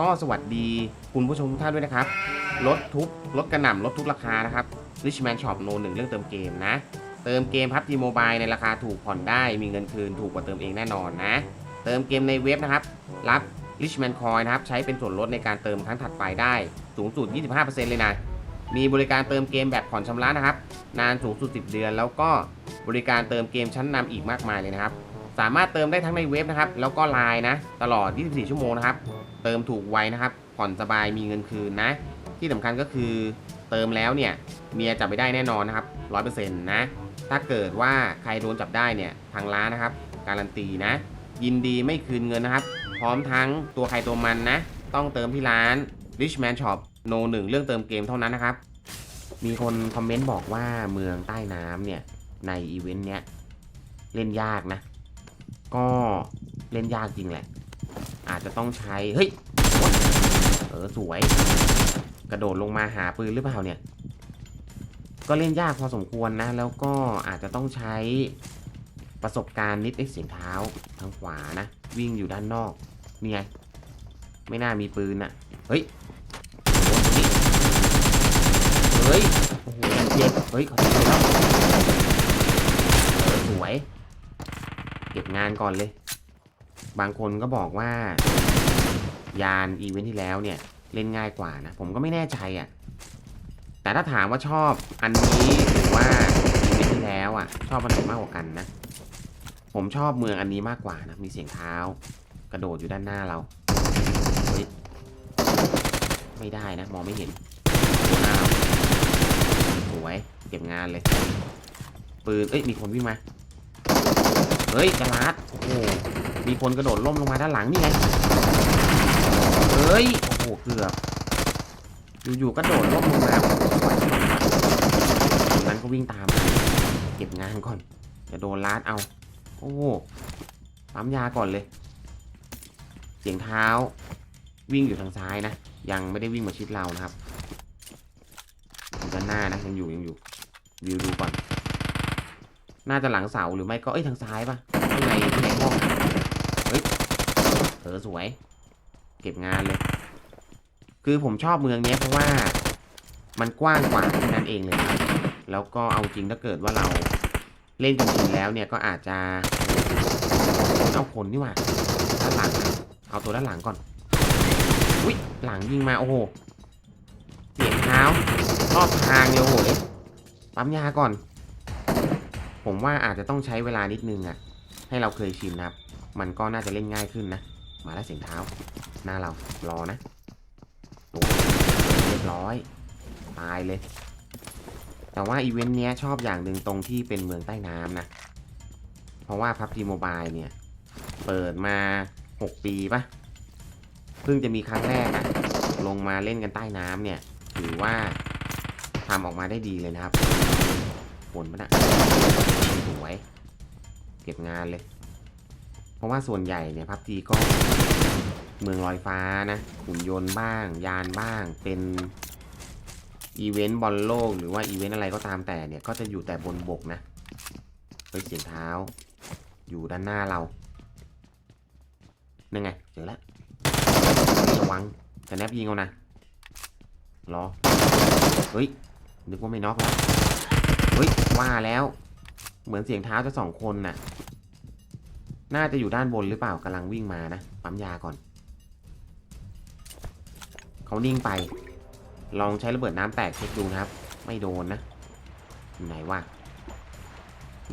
ก็สวัสดีคุณผู้ชมทุกท่านด้วยนะครับลดทุกลดกระหน่ำลดทุกราคานะครับ Richman Shop โนหนึ่งเรื่องเติมเกมนะ เติมเกมพับทีโมบายในราคาถูกผ่อนได้มีเงินคืนถูกกว่าเติมเองแน่นอนนะ เติมเกมในเว็บนะครับ รับ Richman Coin นะครับ ใช้เป็นส่วนลดในการเติมครั้งถัดไปได้ สูงสุด 25%เลยนะ มีบริการเติมเกมแบบผ่อนชำระนะครับ นานสูงสุด 10 เดือน แล้วก็บริการเติมเกมชั้นนำอีกมากมายเลยนะครับ สามารถเติมได้ทั้งในเว็บนะครับ แล้วก็ไลน์นะ ตลอด 24 ชั่วโมงนะครับ เติมถูกไวนะครับ ผ่อนสบายมีเงินคืนนะ ที่สำคัญก็คือเติมแล้วเนี่ยเมียจับไม่ได้แน่นอนนะครับ100%นะ ถ้าเกิดว่าใครโดนจับได้เนี่ยทางร้านนะครับ การันตีนะ ยินดีไม่คืนเงินนะครับ พร้อมทั้งตัวใครตัวมันนะ ต้องเติมที่ร้าน Richman Shop No 1เรื่องเติมเกมเท่านั้นนะครับ มีคนคอมเมนต์บอกว่าเมืองใต้น้ำเนี่ยในอีเวนต์เนี้ยเล่นยากนะ ก็เล่นยากจริงแหละ อาจจะต้องใช้ เฮ้ย เออสวย กระโดดลงมาหาปืนหรือเปล่าเนี่ย ก็เล่นยากพอสมควรนะ แล้วก็อาจจะต้องใช้ประสบการณ์นิดเอ็กเสียงเท้าทางขวานะ วิ่งอยู่ด้านนอกนี่ไง ไม่น่ามีปืนอะเฮ้ยโดนตรงนี้เฮ้ย โอ้โหยังเจ็บเฮ้ย ขอโทษแล้วสวย ก็บงานก่อนเลย บางคนก็บอกว่า ยานอีเวนท์ที่แล้วเนี่ยเล่นง่ายกว่านะ ผมก็ไม่แน่ใจอะ่ะ แต่ถ้าถามว่าชอบอันนี้หรือว่าอีเวนท์ที่แล้วอะ่ะ ชอบอันไหนมากกว่ากันนะ ผมชอบเมืองอันนี้มากกว่านะ มีเสียงเท้า กระโดดอยู่ด้านหน้าเราเฮ้ยไม่ได้นะ มองไม่เห็นหน้าเราสวยเก็บงานเลย ปืน เอ้ย มีคนวิ่งมา เฮ้ยกระลาดโอ้โหมีคนกระโดดล่มลงมาด้านหลังนี่ไงเฮ้ยโอ้โหเกือบอยู่ๆก็โดดล่มลงมาคนนั้นก็วิ่งตาม เก็บงานก่อนจะโดนลาดเอา โอ้โหปั๊มยาก่อนเลย เสียงเท้า วิ่งอยู่ทางซ้ายนะ ยังไม่ได้วิ่งมาชิดเรานะครับด้านหน้านะยังอยู่ยังอยู่วิวดูก่อน น่าจะหลังเสาหรือไม่ก็เอ้ยทางซ้ายปะข้างในข้างในห้องเฮ้ยเออสวย เก็บงานเลย คือผมชอบเมืองนี้เพราะว่ามันกว้างกว่าแค่นั้นเองเลยครับแล้วก็เอาจริงถ้าเกิดว่าเราเล่นจริงๆแล้วเนี่ยก็อาจจะเอาคนนี่หว่าด้านหลัง เอาตัวด้านหลังก่อนอุ้ยหลังยิงมาโอ้โหเสียงเท้ารอบทางเลยโอ้โหปั๊มยาก่อน ผมว่าอาจจะต้องใช้เวลานิดนึงอะให้เราเคยชินนะครับ มันก็น่าจะเล่นง่ายขึ้นนะ มาแล้วเสียงเท้า หน้าเรารอนะเรียบร้อย ตายเลย แต่ว่าอีเวนต์เนี้ยชอบอย่างหนึ่งตรงที่เป็นเมืองใต้น้ำนะ เพราะว่าพับทีโมบายเนี่ย เปิดมา 6 ปีปะเพิ่งจะมีครั้งแรกนะลงมาเล่นกันใต้น้ำเนี่ย ถือว่าทำออกมาได้ดีเลยนะครับ ฝนมันอะสวย เก็บงานเลย เพราะว่าส่วนใหญ่เนี่ยพับจีก็เมืองลอยฟ้านะหุ่นยนต์บ้าง ยานบ้าง เป็นอีเวนต์บอลโลก หรือว่าอีเวนต์อะไรก็ตามแต่เนี่ย ก็จะอยู่แต่บนบกนะเฮ้ยเสียงเท้า อยู่ด้านหน้าเรานั่นไง เจอแล้วระวังจะแนบยิงเอานะรอ เฮ้ย นึกว่าไม่น็อกแล้ว ฮ้ยว่าแล้ว เหมือนเสียงเท้าจะสองคนน่ะ น่าจะอยู่ด้านบนหรือเปล่ากำลังวิ่งมานะปั๊มยาก่อน เขานิ่งไป ลองใช้ระเบิดน้ำแตกเช็คดูนะครับ ไม่โดนนะอยู่ไหนวะ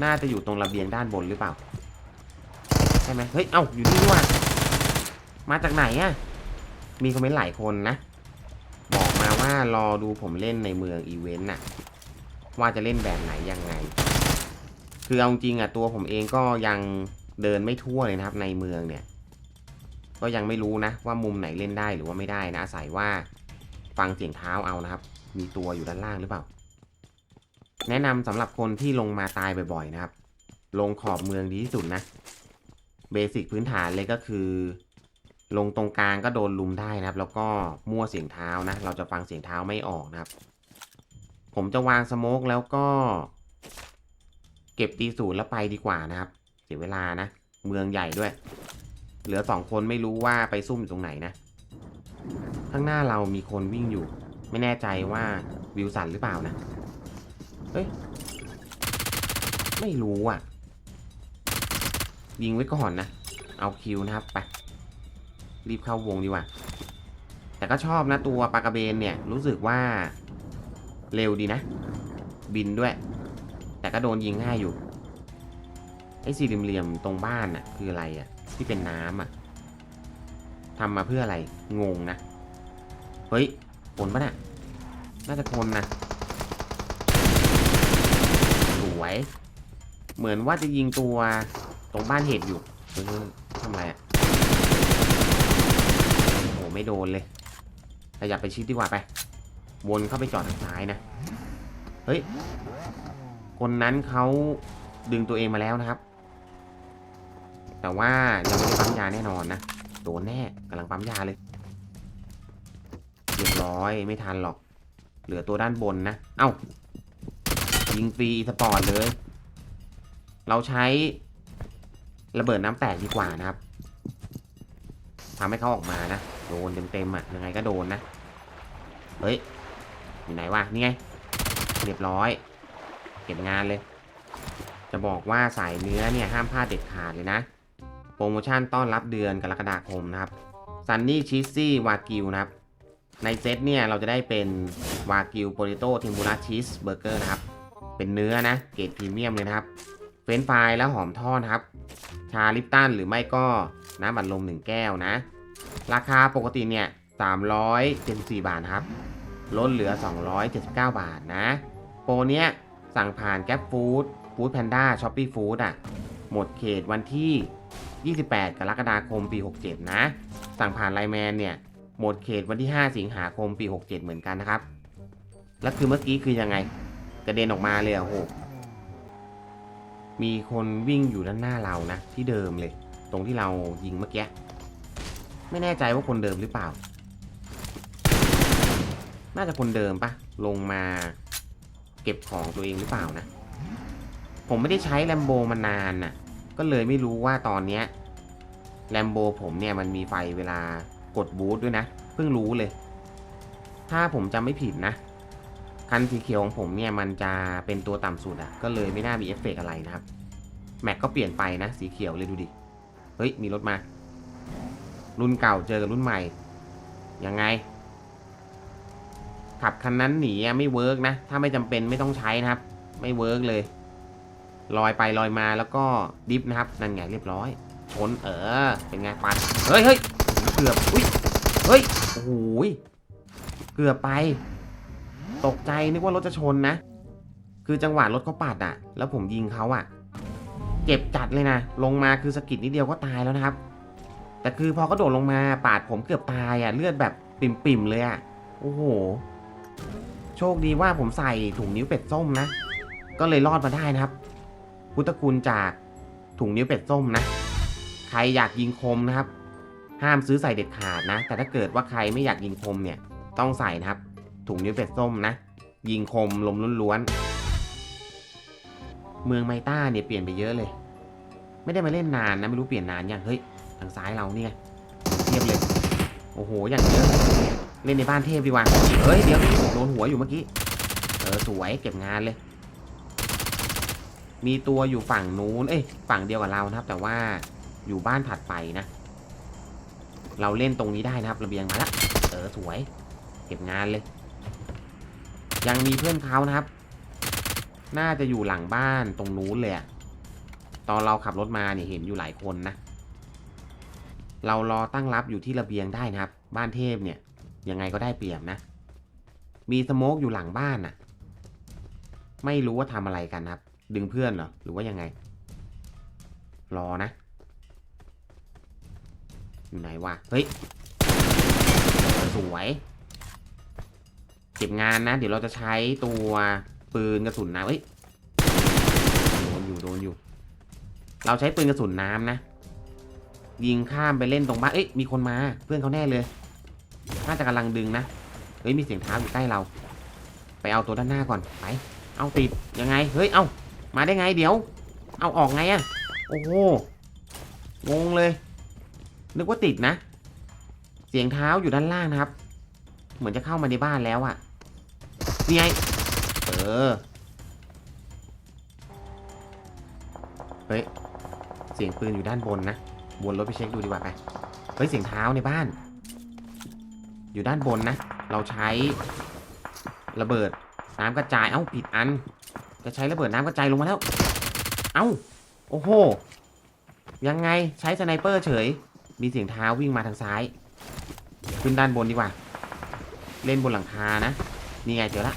น่าจะอยู่ตรงระเบียงด้านบนหรือเปล่าใช่ไหมเฮ้ยเอ้าอยู่นี่ด้วยมาจากไหนอะมีคอมเมนต์หลายคนนะ บอกมาว่ารอดูผมเล่นในเมืองอีเวนต์น่ะ ว่าจะเล่นแบบไหนยังไง คือเอาจริงอะตัวผมเองก็ยังเดินไม่ทั่วเลยนะครับ ในเมืองเนี่ย ก็ยังไม่รู้นะ ว่ามุมไหนเล่นได้หรือว่าไม่ได้นะอาศัยว่าฟังเสียงเท้าเอานะครับ มีตัวอยู่ด้านล่างหรือเปล่า แนะนำสำหรับคนที่ลงมาตายบ่อยๆนะครับ ลงขอบเมืองดีที่สุดนะเบสิกพื้นฐานเลยก็คือ ลงตรงกลางก็โดนลุมได้นะครับ แล้วก็มั่วเสียงเท้านะ เราจะฟังเสียงเท้าไม่ออกนะครับ ผมจะวางสโมกแล้วก็ เก็บตีศูนย์แล้วไปดีกว่านะครับ เสียเวลานะ เมืองใหญ่ด้วย เหลือสองคนไม่รู้ว่าไปซุ่มอยู่ตรงไหนนะ ข้างหน้าเรามีคนวิ่งอยู่ ไม่แน่ใจว่าวิวสันหรือเปล่านะ เฮ้ย ไม่รู้อะ ยิงไว้ก่อนนะ เอาคิวนะครับไป รีบเข้าวงดีกว่า แต่ก็ชอบนะตัวปลากระเบนเนี่ยรู้สึกว่า เร็วดีนะ บินด้วย แต่ก็โดนยิงง่ายอยู่ ไอ้สี่เหลี่ยมตรงบ้านน่ะคืออะไรอะที่เป็นน้ำอะทำมาเพื่ออะไร งงนะ เฮ้ยคนปะน่ะน่าจะคนนะสวย เหมือนว่าจะยิงตัวตรงบ้านเห็ดอยู่เฮ้ยทำไรอะโอ้โหไม่โดนเลยขยับไปชิดดีกว่าไป วนเข้าไปจอดทางซ้ายนะ เฮ้ย คนนั้นเขาดึงตัวเองมาแล้วนะครับ แต่ว่ายังไม่ได้ปั๊มยาแน่นอนนะ โดนแน่กำลังปั๊มยาเลยเรียบร้อยไม่ทันหรอก เหลือตัวด้านบนนะ เอ้า ยิงฟรีสปอร์ตเลย เราใช้ระเบิดน้ำแตกดีกว่านะครับทำให้เขาออกมานะ โดนเต็มๆอะยังไงก็โดนนะ เฮ้ย อยู่ไหนวะนี่ไง เรียบร้อย เก็บงานเลย จะบอกว่าสายเนื้อเนี่ยห้ามพลาดเด็ดขาดเลยนะ โปรโมชั่นต้อนรับเดือนกรกฎาคมนะครับซันนี่ชีสซี่วากิวนะครับ ในเซตเนี่ยเราจะได้เป็นวากิวโปรติโต้เทมปุระชีสเบอร์เกอร์นะครับ เป็นเนื้อนะเกรดพรีเมียมเลยนะครับเฟรนช์ฟรายแล้วหอมทอดครับ ชาลิปตันหรือไม่ก็น้ำบัดลม 1 แก้วนะ ราคาปกติเนี่ย374 บาทครับ ลดเหลือ 279 บาทนะ โปรเนี้ยสั่งผ่านแก๊ปฟู้ดฟู้ดแพนด้าช้อปปี้ฟู้ดอะ หมดเขตวันที่ 28 กรกฎาคมปี 67 นะ สั่งผ่านไลแมนเนี่ย หมดเขตวันที่ 5 สิงหาคมปี 67 เหมือนกันนะครับ แล้วคือเมื่อกี้คือยังไง กระเด็นออกมาเลยอะโหมีคนวิ่งอยู่ด้านหน้าเรานะ ที่เดิมเลย ตรงที่เรายิงเมื่อกี้ ไม่แน่ใจว่าคนเดิมหรือเปล่า น่าจะคนเดิมปะลงมาเก็บของตัวเองหรือเปล่านะ ผมไม่ได้ใช้แลมโบมานานน่ะ ก็เลยไม่รู้ว่าตอนเนี้ยแลมโบผมเนี่ยมันมีไฟเวลากดบูทด้วยนะ เพิ่งรู้เลย ถ้าผมจำไม่ผิดนะ คันสีเขียวของผมเนี่ยมันจะเป็นตัวต่ำสุดอะก็เลยไม่น่ามีเอฟเฟกอะไรนะครับ แม็กก็เปลี่ยนไปนะ สีเขียวเลยดูดิ เฮ้ย มีรถมา รุ่นเก่าเจอกับรุ่นใหม่ ยังไง ขับคันนั้นหนีไม่เวิร์กนะ ถ้าไม่จำเป็นไม่ต้องใช้นะครับ ไม่เวิร์กเลยลอยไปลอยมาแล้วก็ดิฟนะครับ นั่นไงเรียบร้อย ชนเออ เป็นไงปัดเฮ้ยเฮ้ยเกือบอุ้ยเฮ้ยโอ้โหเกือบไป ตกใจนึกว่ารถจะชนนะ คือจังหวะรถเขาปาดอะแล้วผมยิงเขาอะเจ็บจัดเลยนะ ลงมาคือสกิดนิดเดียวก็ตายแล้วนะครับ แต่คือพอเขาโดดลงมาปาดผมเกือบตายอะเลือดแบบปิ่มๆเลยอะโอ้โห โชคดีว่าผมใส่ถุงนิ้วเป็ดส้มนะ ก็เลยรอดมาได้นะครับ พุทธคุณจากถุงนิ้วเป็ดส้มนะ ใครอยากยิงคมนะครับ ห้ามซื้อใส่เด็ดขาดนะ แต่ถ้าเกิดว่าใครไม่อยากยิงคมเนี่ย ต้องใส่นะครับ ถุงนิ้วเป็ดส้มนะ ยิงคมลมล้วนๆ เมืองไมต้าเนี่ยเปลี่ยนไปเยอะเลย ไม่ได้มาเล่นนานนะไม่รู้เปลี่ยนนานยังเฮ้ยทางซ้ายเราเนี่ยเทียบเลย โอ้โหอย่างเยอะ เล่นในบ้านเทพดีกว่าเฮ้ยเดี๋ยวโดนหัวอยู่เมื่อกี้ เออสวยเก็บงานเลย มีตัวอยู่ฝั่งนู้น เอ้ยฝั่งเดียวกับเรานะครับ แต่ว่าอยู่บ้านถัดไปนะ เราเล่นตรงนี้ได้นะครับระเบียงมาล้วเออสวย เก็บงานเลย ยังมีเพื่อนเขานะครับ น่าจะอยู่หลังบ้านตรงนู้นเลยอะตอนเราขับรถมาเนี่ยเห็นอยู่หลายคนนะ เรารอตั้งรับอยู่ที่ระเบียงได้นะครับ บ้านเทพเนี่ย ยังไงก็ได้เปรียบนะ มีสโมกอยู่หลังบ้านน่ะ ไม่รู้ว่าทำอะไรกันนะครับ ดึงเพื่อนเหรอ หรือว่ายังไง รอนะ อยู่ไหนวะ เฮ้ย สวย เก็บงานนะ เดี๋ยวเราจะใช้ตัวปืนกระสุนน้ำเอ้ย โดนอยู่ โดนอยู่ เราใช้ปืนกระสุนน้ำนะ ยิงข้ามไปเล่นตรงบ้าน เอ้ย มีคนมา เพื่อนเขาแน่เลย น่าจะกำลังดึงนะ เฮ้ยมีเสียงเท้าอยู่ใกล้เรา ไปเอาตัวด้านหน้าก่อน ไป เอาติดยังไง เฮ้ย เอามาได้ไงเดี๋ยว เอาออกไงอะโอ้โห งงเลย นึกว่าติดนะ เสียงเท้าอยู่ด้านล่างนะครับ เหมือนจะเข้ามาในบ้านแล้วอะนี่ไง เออ เฮ้ย เสียงปืนอยู่ด้านบนนะบนรถไปเช็คดูดีกว่าไป เฮ้ย เสียงเท้าในบ้าน อยู่ด้านบนนะ เราใช้ระเบิดน้ำกระจาย เอ้าผิดอัน จะใช้ระเบิดน้ำกระจายลงมาแล้ว เอ้า โอ้โห ยังไงใช้สไนเปอร์เฉย มีเสียงเท้าวิ่งมาทางซ้าย ขึ้นด้านบนดีกว่า เล่นบนหลังคานะ นี่ไงเจอละ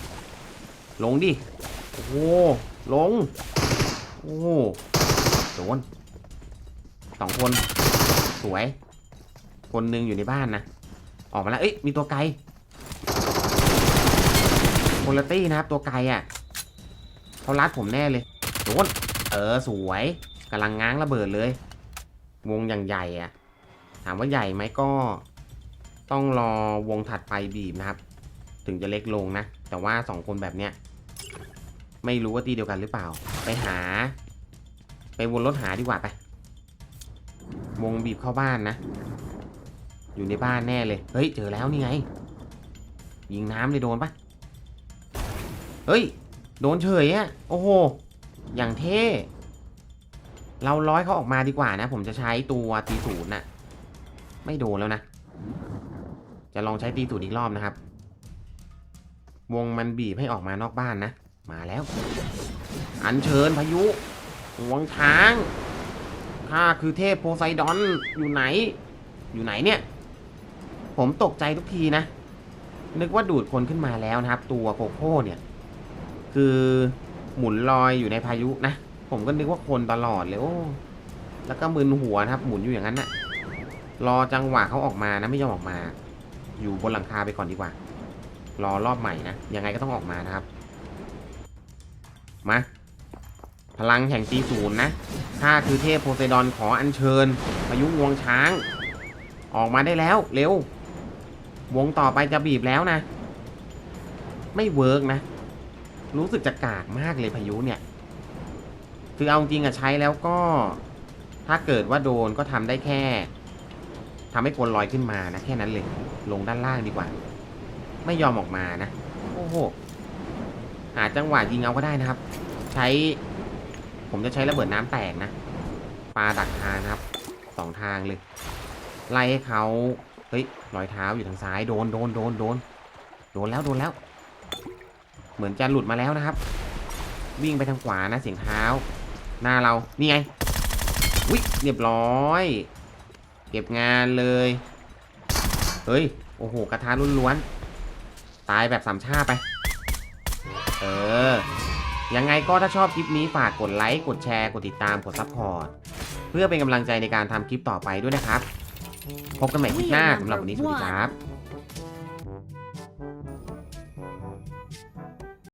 ลงดิ โอ้โห ลง โอ้โห โดนสองคน สวย คนหนึ่งอยู่ในบ้านนะ ออกมาแล้วเอ้ยมีตัวไกลคนลตี้นะครับตัวไกลอะเขารัดผมแน่เลยโดนเออสวยกำลังง้างระเบิดเลย วงอย่างใหญ่อะถามว่าใหญ่ไหมก็ ต้องรอวงถัดไปบีบนะครับ ถึงจะเล็กลงนะ แต่ว่าสองคนแบบเนี้ยไม่รู้ว่าตีเดียวกันหรือเปล่า ไปหา ไปวนรถหาดีกว่าไป วงบีบเข้าบ้านนะ อยู่ในบ้านแน่เลย เฮ้ย เจอแล้วนี่ไง ยิงน้ำเลยโดนปะเฮ้ย โดนเฉยอะโอ้โห อย่างเท่ เราร้อยเขาออกมาดีกว่านะ ผมจะใช้ตัวตีศูนย์น่ะ ไม่โดนแล้วนะ จะลองใช้ตีศูนย์อีกรอบนะครับ วงมันบีบให้ออกมานอกบ้านนะ มาแล้ว อัญเชิญพายุหวงช้างข้าคือเทพโพไซดอนอยู่ไหน อยู่ไหนเนี่ย ผมตกใจทุกทีนะ นึกว่าดูดคนขึ้นมาแล้วนะครับ ตัวโคโค่เนี่ย คือหมุนลอยอยู่ในพายุนะ ผมก็นึกว่าคนตลอดเลยโอ้แล้วก็มึนหัวนะครับ หมุนอยู่อย่างนั้นนะ่ะรอจังหวะเขาออกมานะไม่ยอมออกมา อยู่บนหลังคาไปก่อนดีกว่า รอรอบใหม่นะยังไงก็ต้องออกมานะครับ มา พลังแห่งตีศูนย์นะข้าคือเทพโพไซดอนขออัญเชิญพายุงวงช้าง ออกมาได้แล้ว เร็ว วงต่อไปจะบีบแล้วนะ ไม่เวิร์กนะ รู้สึกจะกากมากเลยพายุเนี่ยคือเอาจริงอะใช้แล้วก็ ถ้าเกิดว่าโดนก็ทำได้แค่ ทำให้คนลอยขึ้นมานะแค่นั้นเลย ลงด้านล่างดีกว่า ไม่ยอมออกมานะ โอ้โห หาจังหวะยิงเอาก็ได้นะครับ ใช้ ผมจะใช้ระเบิดน้ำแตกนะ ปลาดักทางนะครับสองทางเลย ไล่ให้เขา เฮ้ยรอยเท้าอยู่ทางซ้ายโดนโดนโดนโดนโดนแล้วโดนแล้ว เหมือนจะหลุดมาแล้วนะครับ วิ่งไปทางขวานะเสียงเท้า หน้าเรานี่ไงวิเรียบร้อย เก็บงานเลยเฮ้ยโอ้โหกระทะล้วนๆตายแบบสามชาไป เออยังไงก็ถ้าชอบคลิปนี้ฝากกดไลค์กดแชร์กดติดตามกดซัพพอร์ตเพื่อเป็นกำลังใจในการทำคลิปต่อไปด้วยนะครับ พบกันใหม่คลิปหน้าสำหรับวันนี้สวัสดีครับ